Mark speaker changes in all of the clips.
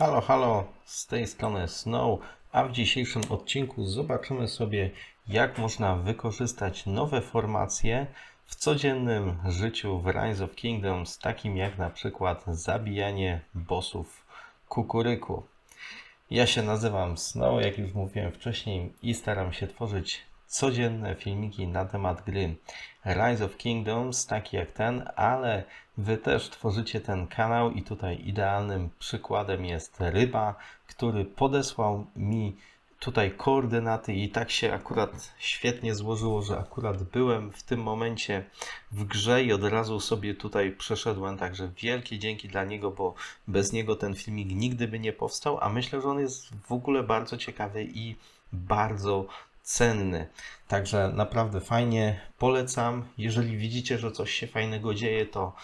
Speaker 1: Halo, halo, z tej strony Snow, a w dzisiejszym odcinku zobaczymy sobie, jak można wykorzystać nowe formacje w codziennym życiu w Rise of Kingdoms, takim jak na przykład zabijanie bossów kukuryku. Ja się nazywam Snow, jak już mówiłem wcześniej, i staram się tworzyć codzienne filmiki na temat gry. Rise of Kingdoms, taki jak ten, ale Wy też tworzycie ten kanał i tutaj idealnym przykładem jest Ryba, który podesłał mi tutaj koordynaty i tak się akurat świetnie złożyło, że akurat byłem w tym momencie w grze i od razu sobie tutaj przeszedłem, także wielkie dzięki dla niego, bo bez niego ten filmik nigdy by nie powstał, a myślę, że on jest w ogóle bardzo ciekawy i bardzo cenny. Także naprawdę fajnie polecam. Jeżeli widzicie, że coś się fajnego dzieje, to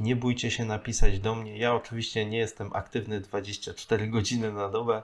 Speaker 1: nie bójcie się napisać do mnie. Ja oczywiście nie jestem aktywny 24 godziny na dobę,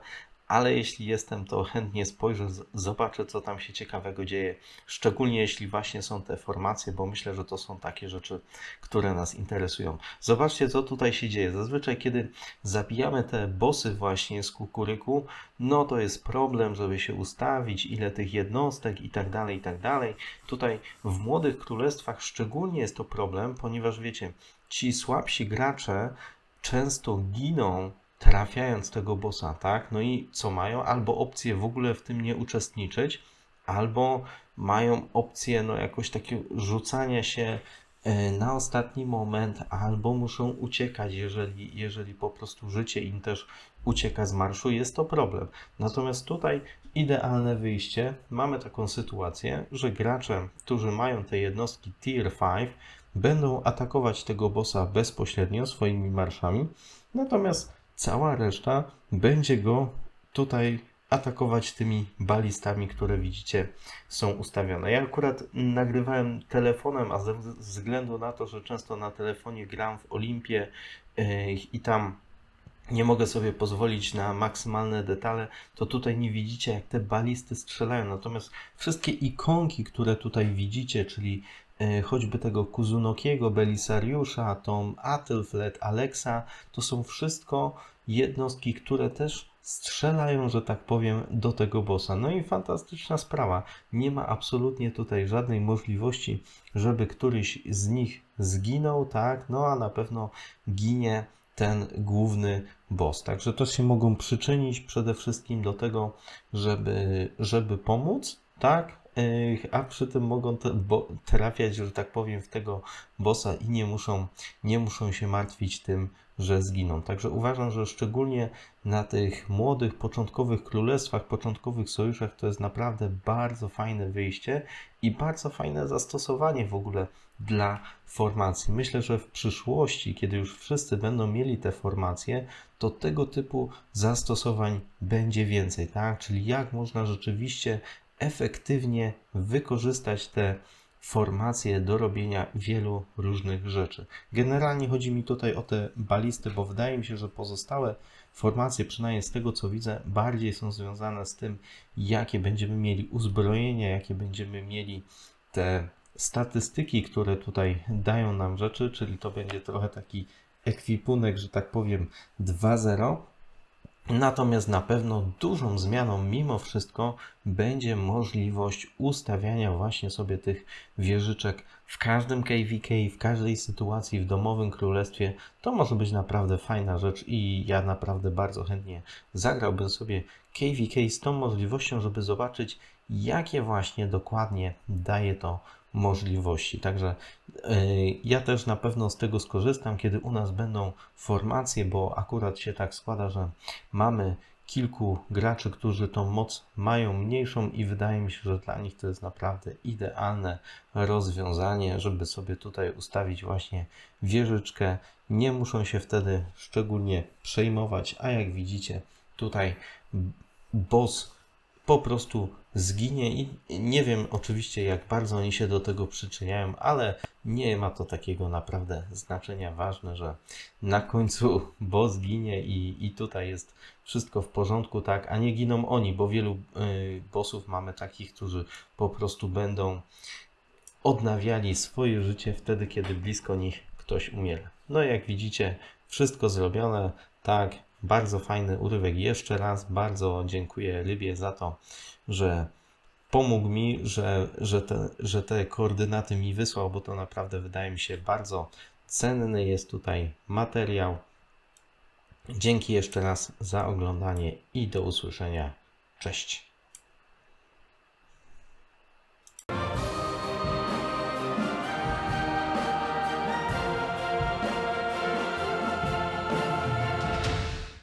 Speaker 1: ale jeśli jestem, to chętnie spojrzę, zobaczę, co tam się ciekawego dzieje. Szczególnie jeśli właśnie są te formacje, bo myślę, że to są takie rzeczy, które nas interesują. Zobaczcie, co tutaj się dzieje. Zazwyczaj, kiedy zabijamy te bossy właśnie z kukuryku, no to jest problem, żeby się ustawić, ile tych jednostek i tak dalej, i tak dalej. Tutaj w Młodych Królestwach szczególnie jest to problem, ponieważ wiecie, ci słabsi gracze często giną trafiając tego bossa, tak? No i co mają? Albo opcję w ogóle w tym nie uczestniczyć, albo mają opcję no jakoś takiego rzucania się e, na ostatni moment, albo muszą uciekać, jeżeli, jeżeli po prostu życie im też ucieka z marszu, jest to problem. Natomiast tutaj idealne wyjście, mamy taką sytuację, że gracze, którzy mają te jednostki Tier 5, będą atakować tego bossa bezpośrednio swoimi marszami, natomiast cała reszta będzie go tutaj atakować tymi balistami, które widzicie są ustawione. Ja akurat nagrywałem telefonem, a ze względu na to, że często na telefonie gram w Olimpię yy, i tam nie mogę sobie pozwolić na maksymalne detale, to tutaj nie widzicie, jak te balisty strzelają. Natomiast wszystkie ikonki, które tutaj widzicie, czyli choćby tego Kuzunokiego, Belisariusza, tą Atelflet, Alexa, to są wszystko jednostki, które też strzelają, że tak powiem, do tego bossa. No i fantastyczna sprawa. Nie ma absolutnie tutaj żadnej możliwości, żeby któryś z nich zginął, tak? No a na pewno ginie ten główny boss. Także to się mogą przyczynić przede wszystkim do tego, żeby, żeby pomóc, tak? A przy tym mogą trafiać, że tak powiem, w tego bossa i nie muszą, nie muszą się martwić tym, że zginą. Także uważam, że szczególnie na tych młodych, początkowych królestwach, początkowych sojuszach to jest naprawdę bardzo fajne wyjście i bardzo fajne zastosowanie w ogóle dla formacji. Myślę, że w przyszłości, kiedy już wszyscy będą mieli te formacje, to tego typu zastosowań będzie więcej, tak? Czyli jak można rzeczywiście efektywnie wykorzystać te formacje do robienia wielu różnych rzeczy. Generalnie chodzi mi tutaj o te balisty, bo wydaje mi się, że pozostałe formacje, przynajmniej z tego co widzę, bardziej są związane z tym, jakie będziemy mieli uzbrojenia, jakie będziemy mieli te statystyki, które tutaj dają nam rzeczy, czyli to będzie trochę taki ekwipunek, że tak powiem 2.0. Natomiast na pewno dużą zmianą mimo wszystko będzie możliwość ustawiania właśnie sobie tych wieżyczek w każdym KVK, w każdej sytuacji w domowym królestwie. To może być naprawdę fajna rzecz i ja naprawdę bardzo chętnie zagrałbym sobie KVK z tą możliwością, żeby zobaczyć jakie właśnie dokładnie daje to możliwości. Także yy, ja też na pewno z tego skorzystam, kiedy u nas będą formacje, bo akurat się tak składa, że mamy kilku graczy, którzy tą moc mają mniejszą i wydaje mi się, że dla nich to jest naprawdę idealne rozwiązanie, żeby sobie tutaj ustawić właśnie wieżyczkę. Nie muszą się wtedy szczególnie przejmować, a jak widzicie tutaj boss po prostu zginie i nie wiem oczywiście jak bardzo oni się do tego przyczyniają, ale nie ma to takiego naprawdę znaczenia. Ważne, że na końcu boss ginie i, i tutaj jest wszystko w porządku, tak, a nie giną oni, bo wielu y, bossów mamy takich, którzy po prostu będą odnawiali swoje życie wtedy, kiedy blisko nich ktoś umiera. No jak widzicie, wszystko zrobione, tak, Bardzo fajny urywek. Jeszcze raz bardzo dziękuję Rybie za to, że pomógł mi, że, że, te, że te koordynaty mi wysłał, bo to naprawdę wydaje mi się bardzo cenny jest tutaj materiał. Dzięki jeszcze raz za oglądanie i do usłyszenia. Cześć.